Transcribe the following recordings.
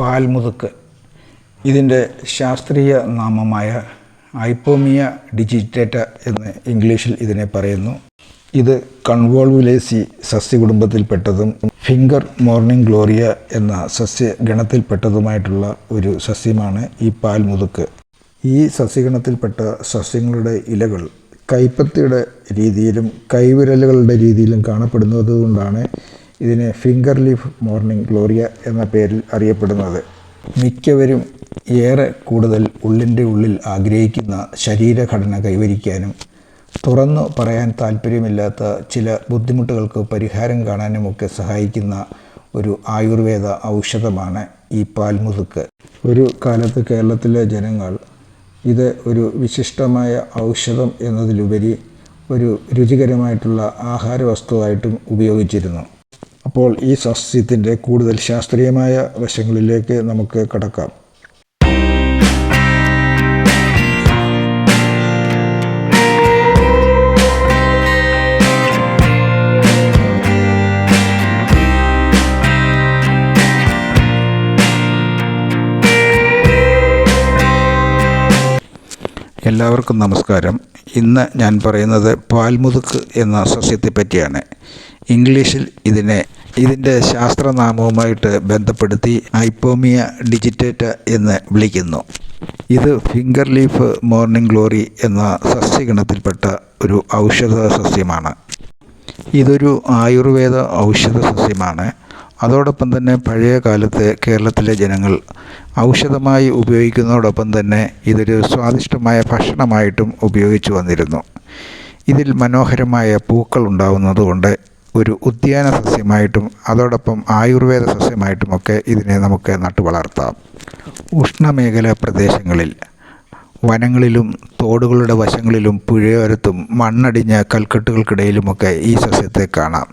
പാൽമുതുക്ക്. ഇതിന്റെ ശാസ്ത്രീയ നാമമായ ഐപ്പോമിയ ഡിജിറ്റേറ്റ എന്ന് ഇംഗ്ലീഷിൽ ഇതിനെ പറയുന്നു. ഇത് കൺവോൾവുലേസി സസ്യകുടുംബത്തിൽപ്പെട്ടതും ഫിംഗർ മോർണിംഗ് ഗ്ലോറിയ എന്ന സസ്യഗണത്തിൽപ്പെട്ടതുമായിട്ടുള്ള ഒരു സസ്യമാണ് ഈ പാൽമുതുക്ക്. ഈ സസ്യഗണത്തിൽപ്പെട്ട സസ്യങ്ങളുടെ ഇലകൾ കൈപ്പത്തിയുടെ രീതിയിലും കൈവിരലുകളുടെ രീതിയിലും കാണപ്പെടുന്നത് കൊണ്ടാണ് ഇതിനെ ഫിംഗർ ലീഫ് മോർണിംഗ് ഗ്ലോറിയ എന്ന പേരിൽ അറിയപ്പെടുന്നത്. മിക്കവരും ഏറെ കൂടുതൽ ഉള്ളിന്റെ ഉള്ളിൽ ആഗ്രഹിക്കുന്ന ശരീരഘടന കൈവരിക്കാനും തുറന്നു പറയാൻ താല്പര്യമില്ലാത്ത ചില ബുദ്ധിമുട്ടുകൾക്ക് പരിഹാരം കാണാനുമൊക്കെ സഹായിക്കുന്ന ഒരു ആയുർവേദ ഔഷധമാണ് ഈ പാൽമുതുക്ക് ഒരു കാലത്ത് കേരളത്തിലെ ജനങ്ങൾ ഇത് ഒരു വിശിഷ്ടമായ ഔഷധം എന്നതിലുപരി ഒരു രുചികരമായിട്ടുള്ള ആഹാര വസ്തുവായിട്ടും ഉപയോഗിച്ചിരുന്നു. അപ്പോൾ ഈ സസ്യത്തിന്റെ കൂടുതൽ ശാസ്ത്രീയമായ വശങ്ങളിലേക്ക് നമുക്ക് കടക്കാം. എല്ലാവർക്കും നമസ്കാരം. ഇന്ന് ഞാൻ പറയുന്നത് പാൽമുതുക്ക് എന്ന സസ്യത്തെ പറ്റിയാണ് ഇംഗ്ലീഷിൽ ഇതിനെ ഇതിന്റെ ശാസ്ത്രനാമവുമായിട്ട് ബന്ധപ്പെടുത്തി ഐപ്പോമിയ ഡിജിറ്റേറ്റ എന്ന് വിളിക്കുന്നു. ഇത് ഫിംഗർ ലീഫ് മോർണിംഗ് ഗ്ലോറി എന്ന സസ്യഗണത്തിൽപ്പെട്ട ഒരു ഔഷധ സസ്യമാണ്. ഇതൊരു ആയുർവേദ ഔഷധ സസ്യമാണ്. അതോടൊപ്പം തന്നെ പഴയ കാലത്ത് കേരളത്തിലെ ജനങ്ങൾ ഔഷധമായി ഉപയോഗിക്കുന്നതോടൊപ്പം തന്നെ ഇതൊരു സ്വാദിഷ്ടമായ ഭക്ഷണമായിട്ടും ഉപയോഗിച്ചു വന്നിരുന്നു. ഇതിൽ മനോഹരമായ പൂക്കൾ ഉണ്ടാവുന്നതുകൊണ്ട് ഒരു ഉദ്യാന സസ്യമായിട്ടും അതോടൊപ്പം ആയുർവേദ സസ്യമായിട്ടുമൊക്കെ ഇതിനെ നമുക്ക് നട്ടു വളർത്താം ഉഷ്ണമേഖലാ പ്രദേശങ്ങളിൽ വനങ്ങളിലും തോടുകളുടെ വശങ്ങളിലും പുഴയോരത്തും മണ്ണടിഞ്ഞ കൽക്കെട്ടുകൾക്കിടയിലുമൊക്കെ ഈ സസ്യത്തെ കാണാം.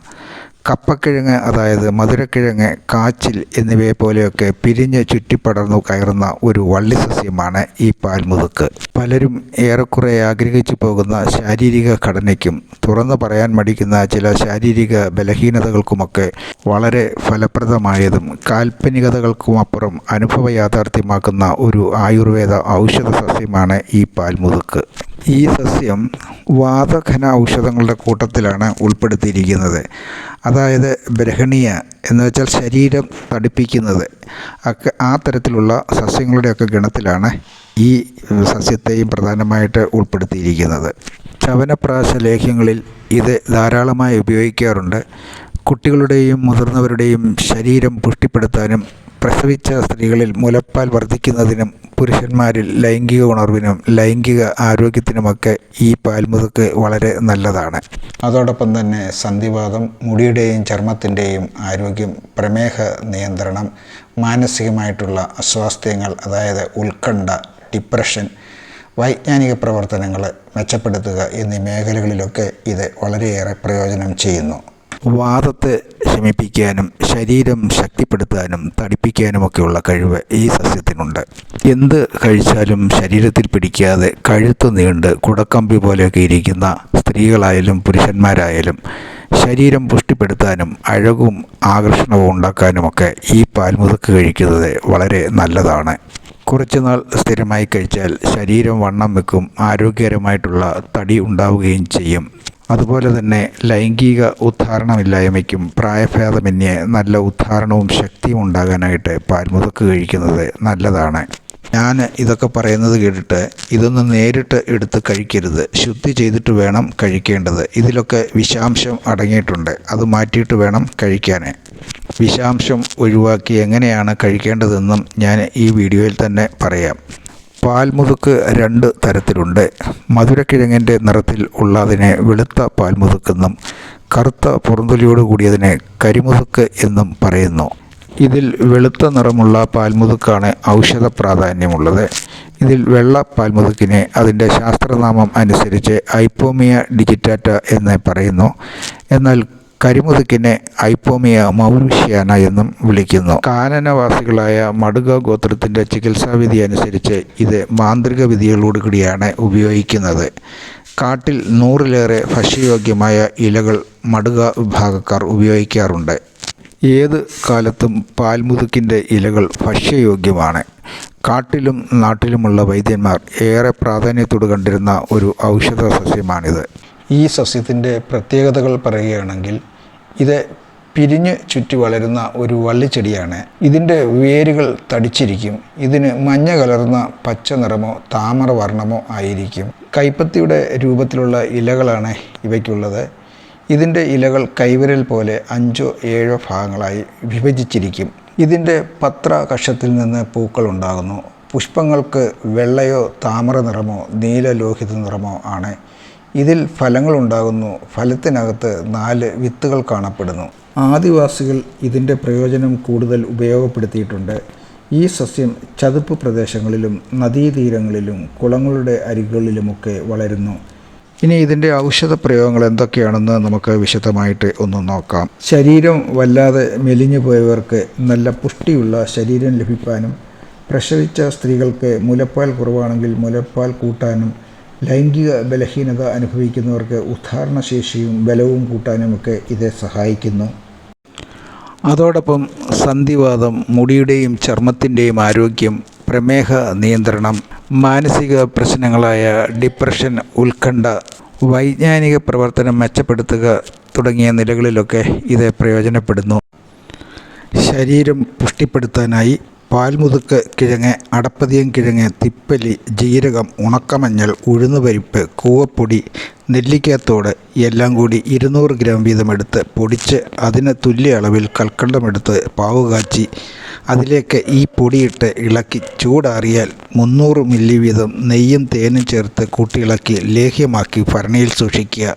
കപ്പക്കിഴങ്ങ് അതായത് മധുരക്കിഴങ്ങ് കാച്ചിൽ എന്നിവയെ പോലെയൊക്കെ പിരിഞ്ഞ് ചുറ്റിപ്പടർന്നു കയറുന്ന ഒരു വള്ളിസസ്യമാണ് ഈ പാൽമുതുക്ക്. പലരും ഏറെക്കുറെ ആഗ്രഹിച്ചു പോകുന്ന ശാരീരിക ഘടനയ്ക്കും തുറന്നു പറയാൻ മടിക്കുന്ന ചില ശാരീരിക ബലഹീനതകൾക്കുമൊക്കെ വളരെ ഫലപ്രദമായതും കാൽപ്പനികതകൾക്കുമപ്പുറം അനുഭവ യാഥാർത്ഥ്യമാക്കുന്ന ഒരു ആയുർവേദ ഔഷധ സസ്യമാണ് ഈ പാൽമുതുക്ക്. ഈ സസ്യം വാതഘന ഔഷധങ്ങളുടെ കൂട്ടത്തിലാണ് ഉൾപ്പെടുത്തിയിരിക്കുന്നത്. അതായത് ബ്രഹണീയ എന്ന് വെച്ചാൽ ശരീരം തടിപ്പിക്കുന്നത്. ഒക്കെ ആ തരത്തിലുള്ള സസ്യങ്ങളുടെയൊക്കെ ഗണത്തിലാണ് ഈ സസ്യത്തെയും പ്രധാനമായിട്ട് ഉൾപ്പെടുത്തിയിരിക്കുന്നത്. ചവനപ്രാശ ലേഹ്യങ്ങളിൽ ഇത് ധാരാളമായി ഉപയോഗിക്കാറുണ്ട്. കുട്ടികളുടെയും മുതിർന്നവരുടെയും ശരീരം പുഷ്ടിപ്പെടുത്താനും പ്രസവിച്ച സ്ത്രീകളിൽ മുലപ്പാൽ വർദ്ധിക്കുന്നതിനും പുരുഷന്മാരിൽ ലൈംഗിക ഉണർവിനും ലൈംഗിക ആരോഗ്യത്തിനുമൊക്കെ ഈ പാൽമുതുക്ക് വളരെ നല്ലതാണ്. അതോടൊപ്പം തന്നെ സന്ധിവാദം മുടിയുടെയും ചർമ്മത്തിന്റെയും ആരോഗ്യം പ്രമേഹ നിയന്ത്രണം മാനസികമായിട്ടുള്ള അസ്വാസ്ഥ്യങ്ങൾ അതായത് ഉത്കണ്ഠ ഡിപ്രഷൻ വൈജ്ഞാനിക പ്രവർത്തനങ്ങൾ മെച്ചപ്പെടുത്തുക എന്നീ മേഖലകളിലൊക്കെ ഇത് വളരെയേറെ പ്രയോജനം ചെയ്യുന്നു. വാദത്തെ ശമിപ്പിക്കാനും ശരീരം ശക്തിപ്പെടുത്താനും തടിപ്പിക്കാനുമൊക്കെയുള്ള കഴിവ് ഈ സസ്യത്തിനുണ്ട്. എന്ത് കഴിച്ചാലും ശരീരത്തിൽ പിടിക്കാതെ കഴുത്ത് നീണ്ട് കുടക്കമ്പി പോലെയൊക്കെ ഇരിക്കുന്ന സ്ത്രീകളായാലും പുരുഷന്മാരായാലും ശരീരം പുഷ്ടിപ്പെടുത്താനും അഴകും ആകർഷണവും ഉണ്ടാക്കാനുമൊക്കെ ഈ പാൽമുതുക്ക് കഴിക്കുന്നത് വളരെ നല്ലതാണ്. കുറച്ചുനാൾ സ്ഥിരമായി കഴിച്ചാൽ ശരീരം വണ്ണം വെക്കും ആരോഗ്യകരമായിട്ടുള്ള തടി ഉണ്ടാവുകയും ചെയ്യും. അതുപോലെ തന്നെ ലൈംഗിക ഉദ്ധാരണമില്ലായ്മയ്ക്കും പ്രായഭേദമന്യേ നല്ല ഉദ്ധാരണവും ശക്തിയും ഉണ്ടാകാനായിട്ട് പാൽമുതുക്ക് കഴിക്കുന്നത് നല്ലതാണ്. ഞാൻ ഇതൊക്കെ പറയുന്നത് കേട്ടിട്ട് ഇതൊന്ന് നേരിട്ട് എടുത്ത് കഴിക്കരുത്. ശുദ്ധി ചെയ്തിട്ട് വേണം കഴിക്കേണ്ടത്. ഇതിലൊക്കെ വിഷാംശം അടങ്ങിയിട്ടുണ്ട്. അത് മാറ്റിയിട്ട് വേണം കഴിക്കാൻ വിഷാംശം ഒഴിവാക്കി എങ്ങനെയാണ് കഴിക്കേണ്ടതെന്നും ഞാൻ ഈ വീഡിയോയിൽ തന്നെ പറയാം. പാൽമുതുക്ക് രണ്ട് തരത്തിലുണ്ട്. മധുരക്കിഴങ്ങിന്റെ നിറത്തിൽ ഉള്ളതിനെ വെളുത്ത പാൽമുതുക്കെന്നും കറുത്ത പുറന്തൊലിയോട് കൂടിയതിനെ കരിമുതുക്ക് എന്നും പറയുന്നു. ഇതിൽ വെളുത്ത നിറമുള്ള പാൽമുതുക്കാണ് ഔഷധ പ്രാധാന്യമുള്ളത്. ഇതിൽ വെള്ള പാൽമുതുക്കിനെ അതിന്റെ ശാസ്ത്രനാമം അനുസരിച്ച് ഐപ്പോമിയ ഡിജിറ്റാറ്റ എന്ന് പറയുന്നു. എന്നാൽ കരിമുതുക്കിനെ ഐപ്പോമിയ മൗരുഷ്യാന എന്നും വിളിക്കുന്നു. കാനനവാസികളായ മടുക ഗോത്രത്തിന്റെ ചികിത്സാവിധി അനുസരിച്ച് ഇത് മാന്ത്രിക വിധികളോട് കൂടിയാണ് ഉപയോഗിക്കുന്നത്. കാട്ടിൽ നൂറിലേറെ ഭക്ഷ്യയോഗ്യമായ ഇലകൾ മടുക വിഭാഗക്കാർ ഉപയോഗിക്കാറുണ്ട്. ഏത് കാലത്തും പാൽമുതുക്കിന്റെ ഇലകൾ ഭക്ഷ്യയോഗ്യമാണ്. കാട്ടിലും നാട്ടിലുമുള്ള വൈദ്യന്മാർ ഏറെ പ്രാധാന്യത്തോട് കണ്ടിരുന്ന ഒരു ഔഷധ സസ്യമാണിത് ഈ സസ്യത്തിന്റെ പ്രത്യേകതകൾ പറയുകയാണെങ്കിൽ ഇത് പിരിഞ്ഞ് ചുറ്റി വളരുന്ന ഒരു വള്ളിച്ചെടിയാണ്. ഇതിന്റെ വേരുകൾ തടിച്ചിരിക്കും. ഇതിന് മഞ്ഞ കലർന്ന പച്ച നിറമോ താമര വർണമോ ആയിരിക്കും. കൈപ്പത്തിയുടെ രൂപത്തിലുള്ള ഇലകളാണ് ഇവയ്ക്കുള്ളത്. ഇതിന്റെ ഇലകൾ കൈവിരൽ പോലെ അഞ്ചോ ഏഴോ ഭാഗങ്ങളായി വിഭജിച്ചിരിക്കും. ഇതിന്റെ പത്ര കഷത്തിൽ നിന്ന് പൂക്കൾ ഉണ്ടാകുന്നു. പുഷ്പങ്ങൾക്ക് വെള്ളയോ താമര നിറമോ നീലലോഹിത നിറമോ ആണ് ഇതിൽ ഫലങ്ങളുണ്ടാകുന്നു. ഫലത്തിനകത്ത് നാല് വിത്തുകൾ കാണപ്പെടുന്നു. ആദിവാസികൾ ഇതിന്റെ പ്രയോജനം കൂടുതൽ ഉപയോഗപ്പെടുത്തിയിട്ടുണ്ട്. ഈ സസ്യം ചതുപ്പ് പ്രദേശങ്ങളിലും നദീതീരങ്ങളിലും കുളങ്ങളുടെ അരികുകളിലുമൊക്കെ വളരുന്നു. ഇനി ഇതിന്റെ ഔഷധ പ്രയോഗങ്ങൾ എന്തൊക്കെയാണെന്ന് നമുക്ക് വിശദമായിട്ട് ഒന്ന് നോക്കാം. ശരീരം വല്ലാതെ മെലിഞ്ഞു പോയവർക്ക് നല്ല പുഷ്ടിയുള്ള ശരീരം ലഭിക്കാനും പ്രസവിച്ച സ്ത്രീകൾക്ക് മുലപ്പാൽ കുറവാണെങ്കിൽ മുലപ്പാൽ കൂട്ടാനും ലൈംഗിക ബലഹീനത അനുഭവിക്കുന്നവർക്ക് ഉദ്ധാരണശേഷിയും ബലവും കൂട്ടാനുമൊക്കെ ഇത് സഹായിക്കുന്നു. അതോടൊപ്പം സന്ധിവാദം മുടിയുടെയും ചർമ്മത്തിന്റെയും ആരോഗ്യം പ്രമേഹ നിയന്ത്രണം മാനസിക പ്രശ്നങ്ങളായ ഡിപ്രഷൻ ഉത്കണ്ഠ വൈജ്ഞാനിക പ്രവർത്തനം മെച്ചപ്പെടുത്തുക തുടങ്ങിയ നിലകളിലൊക്കെ ഇത് പ്രയോജനപ്പെടുന്നു. ശരീരം പുഷ്ടിപ്പെടുത്താനായി പാൽമുതുക്ക് കിഴങ്ങ് അടപ്പതിയൻ കിഴങ്ങ് തിപ്പലി ജീരകം ഉണക്കമഞ്ഞൾ ഉഴുന്നുപരിപ്പ് കൂവപ്പൊടി നെല്ലിക്കാത്തോട് എല്ലാം കൂടി ഇരുന്നൂറ് ഗ്രാം വീതമെടുത്ത് പൊടിച്ച് അതിന് തുല്യ അളവിൽ കൽക്കണ്ടമെടുത്ത് പാവ് കാച്ചി അതിലേക്ക് ഈ പൊടിയിട്ട് ഇളക്കി ചൂടാറിയാൽ മുന്നൂറ് മില്ലി വീതം നെയ്യും തേനും ചേർത്ത് കൂട്ടിയിളക്കി ലേഹ്യമാക്കി ഭരണിയിൽ സൂക്ഷിക്കുക.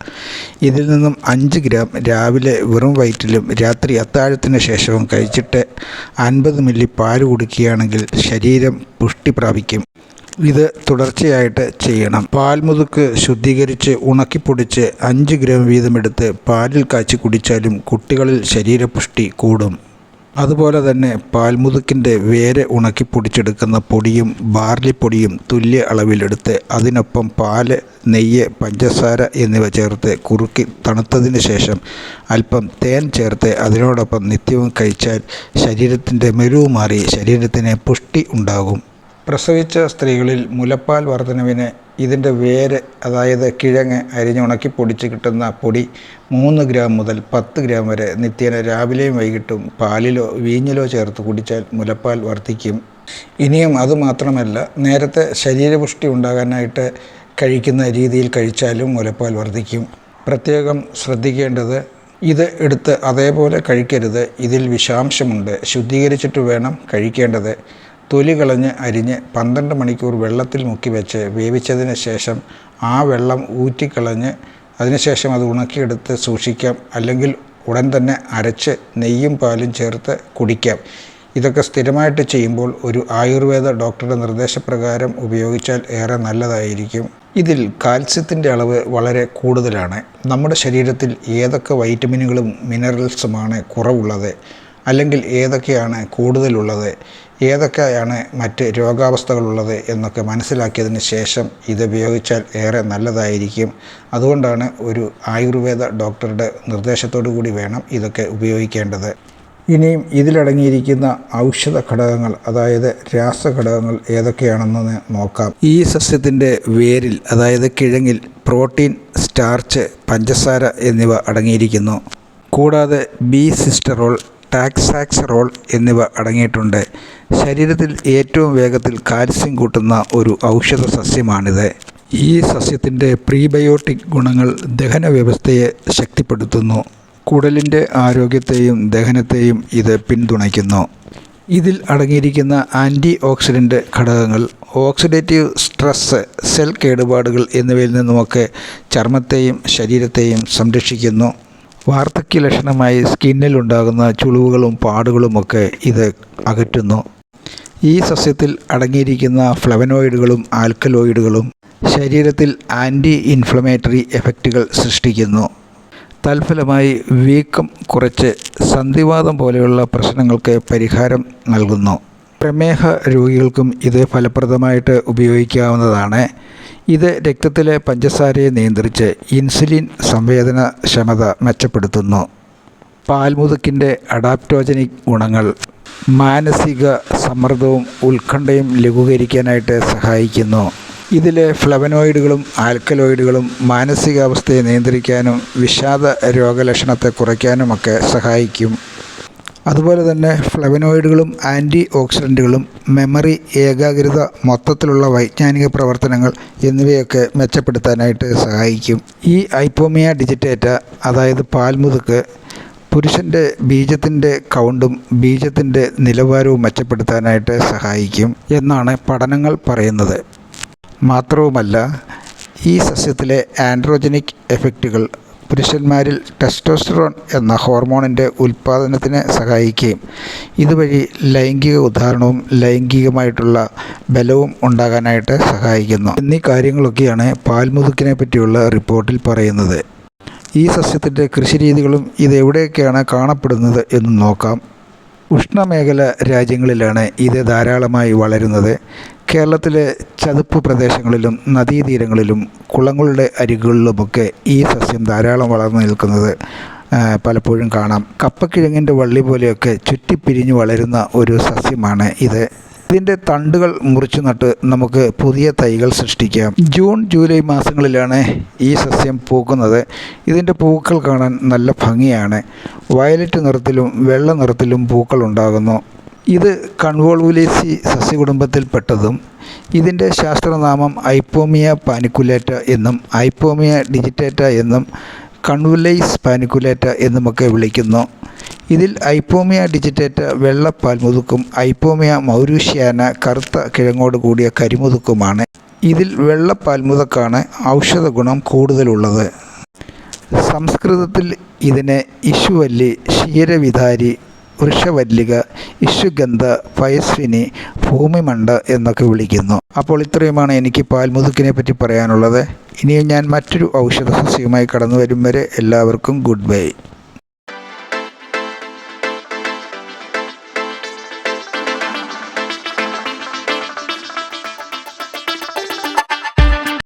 ഇതിൽ നിന്നും അഞ്ച് ഗ്രാം രാവിലെ വെറും വയറ്റിലും രാത്രി അത്താഴത്തിന് ശേഷവും കഴിച്ചിട്ട് അൻപത് മില്ലി പാൽ കുടിക്കുകയാണെങ്കിൽ ശരീരം പുഷ്ടി പ്രാപിക്കും. ഇത് തുടർച്ചയായിട്ട് ചെയ്യണം. പാൽമുതുക്ക് ശുദ്ധീകരിച്ച് ഉണക്കിപ്പൊടിച്ച് അഞ്ച് ഗ്രാം വീതമെടുത്ത് പാലിൽ കാച്ചി കുടിച്ചാലും കുട്ടികളിൽ ശരീരപുഷ്ടി കൂടും. അതുപോലെ തന്നെ പാൽമുതുക്കിന്റെ വേര് ഉണക്കി പൊടിച്ചെടുക്കുന്ന പൊടിയും ബാർലിപ്പൊടിയും തുല്യ അളവിലെടുത്ത് അതിനൊപ്പം പാൽ നെയ്യ് പഞ്ചസാര എന്നിവ ചേർത്ത് കുറുക്കി തണുത്തതിന് ശേഷം അല്പം തേൻ ചേർത്ത് അതിനോടൊപ്പം നിത്യവും കഴിച്ചാൽ ശരീരത്തിന്റെ മെരുവ് മാറി ശരീരത്തിന് പുഷ്ടി ഉണ്ടാകും. പ്രസവിച്ച സ്ത്രീകളിൽ മുലപ്പാൽ വർധനവിന് ഇതിന്റെ വേര് അതായത് കിഴങ്ങ് അരിഞ്ഞുണക്കി പൊടിച്ച് കിട്ടുന്ന പൊടി മൂന്ന് ഗ്രാം മുതൽ പത്ത് ഗ്രാം വരെ നിത്യേന രാവിലെയും വൈകിട്ടും പാലിലോ വീഞ്ഞിലോ ചേർത്ത് കുടിച്ചാൽ മുലപ്പാൽ വർദ്ധിക്കും ഇനിയും അതുമാത്രമല്ല നേരത്തെ ശരീരപുഷ്ടി ഉണ്ടാകാനായിട്ട് കഴിക്കുന്ന രീതിയിൽ കഴിച്ചാലും മുലപ്പാൽ വർദ്ധിക്കും പ്രത്യേകം ശ്രദ്ധിക്കേണ്ടത് ഇത് എടുത്ത് അതേപോലെ കഴിക്കരുത്. ഇതിൽ വിഷാംശമുണ്ട്. ശുദ്ധീകരിച്ചിട്ട് വേണം കഴിക്കേണ്ടത്. തൊലി കളഞ്ഞ് അരിഞ്ഞ് പന്ത്രണ്ട് മണിക്കൂർ വെള്ളത്തിൽ മുക്കി വെച്ച് വേവിച്ചതിന് ശേഷം ആ വെള്ളം ഊറ്റിക്കളഞ്ഞ് അതിനുശേഷം അത് ഉണക്കിയെടുത്ത് സൂക്ഷിക്കാം. അല്ലെങ്കിൽ ഉടൻ തന്നെ അരച്ച് നെയ്യും പാലും ചേർത്ത് കുടിക്കാം. ഇതൊക്കെ സ്ഥിരമായിട്ട് ചെയ്യുമ്പോൾ ഒരു ആയുർവേദ ഡോക്ടറുടെ നിർദ്ദേശപ്രകാരം ഉപയോഗിച്ചാൽ ഏറെ നല്ലതായിരിക്കും. ഇതിൽ കാൽസ്യത്തിന്റെ അളവ് വളരെ കൂടുതലാണ്. നമ്മുടെ ശരീരത്തിൽ ഏതൊക്കെ വൈറ്റമിനുകളും മിനറൽസുമാണ് കുറവുള്ളത്. അല്ലെങ്കിൽ ഏതൊക്കെയാണ് കൂടുതലുള്ളത്. ഏതൊക്കെയാണ് മറ്റ് രോഗാവസ്ഥകളുള്ളത് എന്നൊക്കെ മനസ്സിലാക്കിയതിന് ശേഷം ഇത് ഉപയോഗിച്ചാൽ ഏറെ നല്ലതായിരിക്കും. അതുകൊണ്ടാണ് ഒരു ആയുർവേദ ഡോക്ടറുടെ നിർദ്ദേശത്തോടു കൂടി വേണം ഇതൊക്കെ ഉപയോഗിക്കേണ്ടത്. ഇനിയും ഇതിലടങ്ങിയിരിക്കുന്ന ഔഷധ ഘടകങ്ങൾ അതായത് രാസഘടകങ്ങൾ ഏതൊക്കെയാണെന്ന് നോക്കാം. ഈ സസ്യത്തിന്റെ വേരിൽ അതായത് കിഴങ്ങിൽ പ്രോട്ടീൻ സ്റ്റാർച്ച് പഞ്ചസാര എന്നിവ അടങ്ങിയിരിക്കുന്നു. കൂടാതെ ബി സിസ്റ്ററോൾ ടാക്സാക്സറോൾ എന്നിവ അടങ്ങിയിട്ടുണ്ട്. ശരീരത്തിൽ ഏറ്റവും വേഗത്തിൽ കാൽസ്യം കൂട്ടുന്ന ഒരു ഔഷധ സസ്യമാണിത്. ഈ സസ്യത്തിന്റെ പ്രീബയോട്ടിക് ഗുണങ്ങൾ ദഹന വ്യവസ്ഥയെ ശക്തിപ്പെടുത്തുന്നു. കുടലിന്റെ ആരോഗ്യത്തെയും ദഹനത്തെയും ഇത് പിന്തുണയ്ക്കുന്നു. ഇതിൽ അടങ്ങിയിരിക്കുന്ന ആന്റി ഓക്സിഡന്റ് ഘടകങ്ങൾ ഓക്സിഡേറ്റീവ് സ്ട്രെസ് സെൽ കേടുപാടുകൾ എന്നിവയിൽ നിന്നുമൊക്കെ ചർമ്മത്തെയും ശരീരത്തെയും സംരക്ഷിക്കുന്നു. വാർദ്ധക്യ ലക്ഷണമായി സ്കിന്നിൽ ഉണ്ടാകുന്ന ചുളിവുകളും പാടുകളുമൊക്കെ ഇത് അകറ്റുന്നു. ഈ സസ്യത്തിൽ അടങ്ങിയിരിക്കുന്ന ഫ്ലവനോയിഡുകളും ആൽക്കലോയിഡുകളും ശരീരത്തിൽ ആന്റി ഇൻഫ്ലമേറ്ററി എഫക്റ്റുകൾ സൃഷ്ടിക്കുന്നു. തൽഫലമായി വീക്കം കുറച്ച് സന്ധിവാദം പോലെയുള്ള പ്രശ്നങ്ങൾക്ക് പരിഹാരം നൽകുന്നു. പ്രമേഹ രോഗികൾക്കും ഇത് ഫലപ്രദമായിട്ട് ഉപയോഗിക്കാവുന്നതാണ്. ഇത് രക്തത്തിലെ പഞ്ചസാരയെ നിയന്ത്രിച്ച് ഇൻസുലിൻ സംവേദന ക്ഷമത മെച്ചപ്പെടുത്തുന്നു. പാൽമുതുക്കിന്റെ അഡാപ്റ്റോജനിക് ഗുണങ്ങൾ മാനസിക സമ്മർദ്ദവും ഉത്കണ്ഠയും ലഘൂകരിക്കാനായിട്ട് സഹായിക്കുന്നു. ഇതിലെ ഫ്ലവനോയിഡുകളും ആൽക്കലോയിഡുകളും മാനസികാവസ്ഥയെ നിയന്ത്രിക്കാനും വിഷാദ രോഗലക്ഷണത്തെ കുറയ്ക്കാനുമൊക്കെ സഹായിക്കും. അതുപോലെ തന്നെ ഫ്ലവനോയിഡുകളും ആന്റി ഓക്സിഡന്റുകളും മെമ്മറി ഏകാഗ്രത മൊത്തത്തിലുള്ള വൈജ്ഞാനിക പ്രവർത്തനങ്ങൾ എന്നിവയൊക്കെ മെച്ചപ്പെടുത്താനായിട്ട് സഹായിക്കും. ഈ ഐപ്പോമിയ ഡിജിറ്റേറ്റ അതായത് പാൽമുതുക്ക് പുരുഷന്റെ ബീജത്തിന്റെ കൗണ്ടും ബീജത്തിന്റെ നിലവാരവും മെച്ചപ്പെടുത്താനായിട്ട് സഹായിക്കും എന്നാണ് പഠനങ്ങൾ പറയുന്നത്. മാത്രവുമല്ല ഈ സസ്യത്തിലെ ആൻഡ്രോജനിക് എഫക്റ്റുകൾ പുരുഷന്മാരിൽ ടെസ്റ്റോസ്റ്ററോൺ എന്ന ഹോർമോണിന്റെ ഉൽപ്പാദനത്തിന് സഹായിക്കുകയും ഇതുവഴി ലൈംഗിക ഉദാഹരണവും ലൈംഗികമായിട്ടുള്ള ബലവും ഉണ്ടാകാനായിട്ട് സഹായിക്കുന്നു. എന്നീ കാര്യങ്ങളൊക്കെയാണ് പാൽമുതുക്കിനെ പറ്റിയുള്ള റിപ്പോർട്ടിൽ പറയുന്നത്. ഈ സസ്യത്തിന്റെ കൃഷിരീതികളും ഇത് എവിടെയൊക്കെയാണ് കാണപ്പെടുന്നത് എന്ന് നോക്കാം. ഉഷ്ണമേഖല രാജ്യങ്ങളിലാണ് ഇത് ധാരാളമായി വളരുന്നത്. കേരളത്തിലെ ചതുപ്പ് പ്രദേശങ്ങളിലും നദീതീരങ്ങളിലും കുളങ്ങളുടെ അരികുകളിലുമൊക്കെ ഈ സസ്യം ധാരാളം വളർന്നു നിൽക്കുന്നത് പലപ്പോഴും കാണാം. കപ്പക്കിഴങ്ങിന്റെ വള്ളി പോലെയൊക്കെ ചുറ്റിപ്പിരിഞ്ഞ് വളരുന്ന ഒരു സസ്യമാണ് ഇത്. ഇതിന്റെ തണ്ടുകൾ മുറിച്ചു നട്ട് നമുക്ക് പുതിയ തൈകൾ സൃഷ്ടിക്കാം. ജൂൺ ജൂലൈ മാസങ്ങളിലാണ് ഈ സസ്യം പൂക്കുന്നത്. ഇതിന്റെ പൂക്കൾ കാണാൻ നല്ല ഭംഗിയാണ്. വയലറ്റ് നിറത്തിലും വെള്ള നിറത്തിലും പൂക്കൾ ഉണ്ടാകുന്നു. ഇത് കൺവോൾവുലേസി സസ്യകുടുംബത്തിൽപ്പെട്ടതും ഇതിന്റെ ശാസ്ത്രനാമം ഐപ്പോമിയ പാനിക്കുലേറ്റ എന്നും ഐപ്പോമിയ ഡിജിറ്റേറ്റ എന്നും കൺവുലൈസ് പാനിക്കുലേറ്റ എന്നുമൊക്കെ വിളിക്കുന്നു. ഇതിൽ ഐപ്പോമിയ ഡിജിറ്റേറ്റ വെള്ളപ്പാൽ പാൽമുതുക്കും ഐപ്പോമിയ മൗരൂഷ്യാന കറുത്ത കിഴങ്ങോട് കൂടിയ കരിമുതുക്കുമാണ്. ഇതിൽ വെള്ളപ്പാൽ പാൽമുതക്കാണ് ഔഷധ ഗുണം കൂടുതലുള്ളത്. സംസ്കൃതത്തിൽ ഇതിനെ ഇഷുവല്ലി ക്ഷീരവിധാരി വൃഷവല്ലിക ഇഷുഗന്ധ പയസ്വിനി ഭൂമിമണ്ട എന്നൊക്കെ വിളിക്കുന്നു. അപ്പോൾ ഇത്രയുമാണ് എനിക്ക് പാൽമുതുക്കിനെ പറ്റി പറയാനുള്ളത്. ഇനിയും ഞാൻ മറ്റൊരു ഔഷധ സസ്യവുമായി കടന്നു വരും വരെ എല്ലാവർക്കും ഗുഡ് ബൈ.